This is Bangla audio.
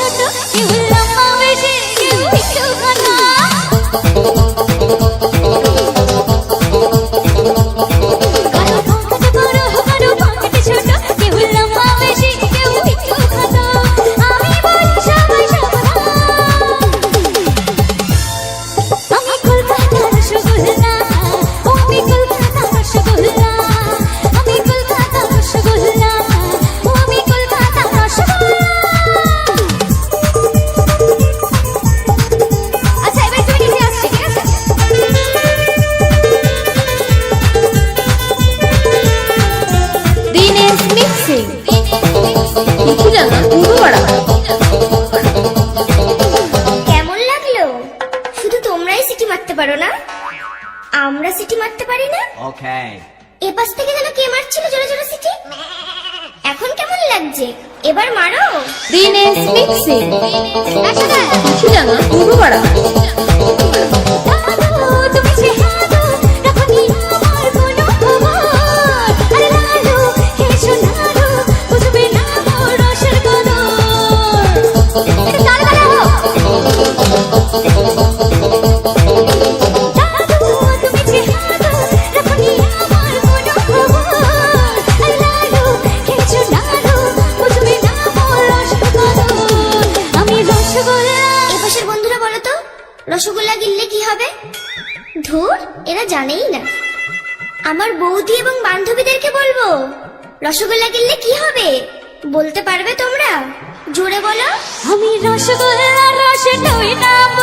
to do, you will. কেমন লাগল? শুধু তোমরাই সিটি মারতে পারো না? আমরা সিটি মারতে পারি না? এপাশ থেকে যেন কে মারছিল জোরে জোরে সিটি? এখন কেমন লাগছে? এবার মারো। দিনেশ মিক্সিং আচ্ছা কিছু জানো রসগোল্লা গিললে কি হবে? ধুর, এরা জানেই না। আমার বৌদি এবং বান্ধবীদেরকে বলব, রসগোল্লা গিললে কি হবে? বলতে পারবে তোমরা? জোরে বলো। আমি রসগোল্লা রসে টই নাম